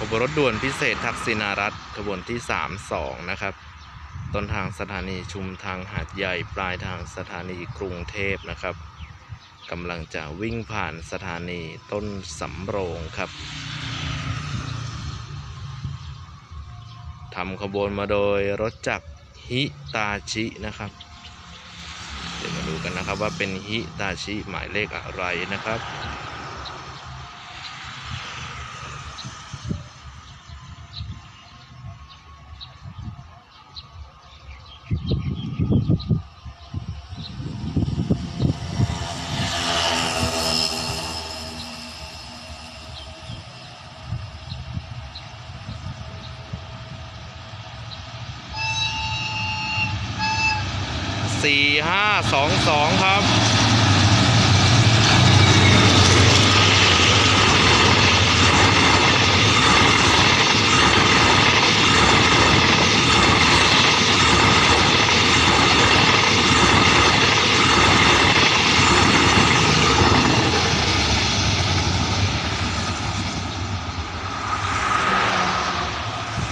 ขบวนรถด่วนพิเศษทักษิณารัฐขบวนที่ 32 นะครับ ต้นทางสถานีชุมทางหาดใหญ่ปลายทางสถานีกรุงเทพนะครับกำลังจะวิ่งผ่านสถานีต้นสำโรงครับทำขบวนมาโดยรถจักรฮิตาชินะครับ เดี๋ยวมาดูกันนะครับว่าเป็นฮิตาชิหมายเลขอะไรนะครับ สี่ห้าสองสองครับ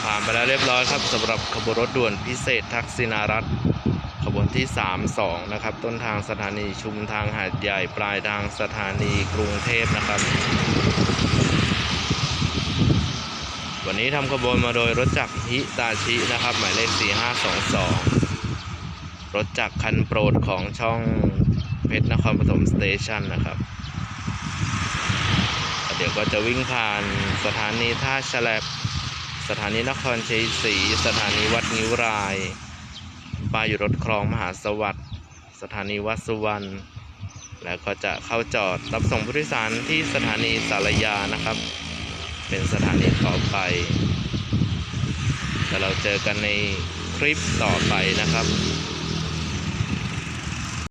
ผ่านไปแล้วเรียบร้อยครับสำหรับขบวนรถด่วนพิเศษทักษิณารัฐ วนที่ 32 นะครับ ต้นทางสถานีชุมทางหาดใหญ่ปลายทางสถานีกรุงเทพนะครับ วันนี้ทำขบวนมาโดยรถจักรฮิตาชินะครับ หมายเลข 4522 รถจักรคันโปรดของช่องเพชรนครปฐมสเตชันนะครับเดี๋ยวก็จะวิ่งผ่านสถานีท่าฉลบ สถานีนครชัยศรี สถานีวัดงิ้วราย ป้ายอยู่รถคลองมหาสวัสดิ์สถานีวัดสุวรรณแล้วก็จะเข้าจอดรับส่งผู้โดยสารที่สถานีสารยานะครับ เป็นสถานีต่อไปแต่เราเจอกันในคลิปต่อไปนะครับ